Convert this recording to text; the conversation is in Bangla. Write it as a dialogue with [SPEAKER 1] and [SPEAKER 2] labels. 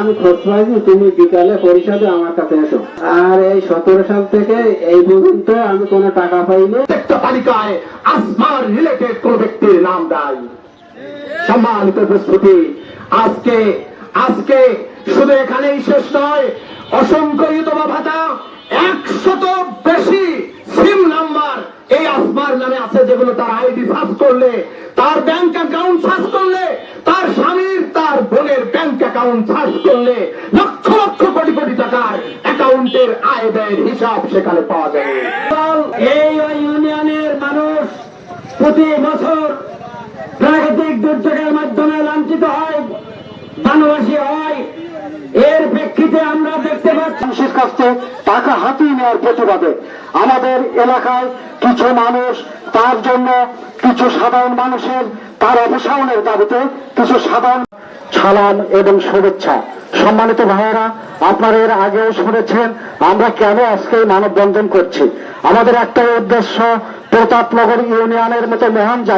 [SPEAKER 1] আমি খোঁজ তুমি বিকালে পরিষদে আমার কাছে এসো। আর এই সতেরো সাল থেকে এই পর্যন্ত আমি টাকা পাইনি।
[SPEAKER 2] সম্মানিত আজকে আজকে শুধু এখানেই শেষ নয়, অসংখ্য ভাতা, একশত বেশি নামে আছে যেগুলো তার আইডি সার্চ করলে, তার ব্যাংক অ্যাকাউন্ট সার্চ করলে, তার স্বামীর, তার বোনের ব্যাংক অ্যাকাউন্ট সার্চ করলে লক্ষ লক্ষ কোটি কোটি টাকার অ্যাকাউন্টের আয় ব্যয়ের হিসাব সেখানে পাওয়া যাবে।
[SPEAKER 1] এই ইউনিয়নের মানুষ প্রতি বছর প্রাকৃতিক দুর্যোগের মাধ্যমে লাঞ্ছিত হয়, বনবাসী হয়। এর প্রেক্ষিতে আমরা মানুষের কাছ থেকে টাকা হাতিয়ে নেওয়ার প্রতিবাদে আমাদের এলাকায় কিছু মানুষ, তার জন্য কিছু সাধারণ মানুষের তার অপসারণের দাবিতে কিছু সাধারণ সালাম এবং শুভেচ্ছা। সম্মানিত ভাইয়েরা, আপনারা এর আগেও শুনেছেন, আমরা কেন আজকে মানববন্ধন করছি? আমাদের একটাই উদ্দেশ্য, প্রতাপনগর ইউনিয়নের মতো মহান জায়গা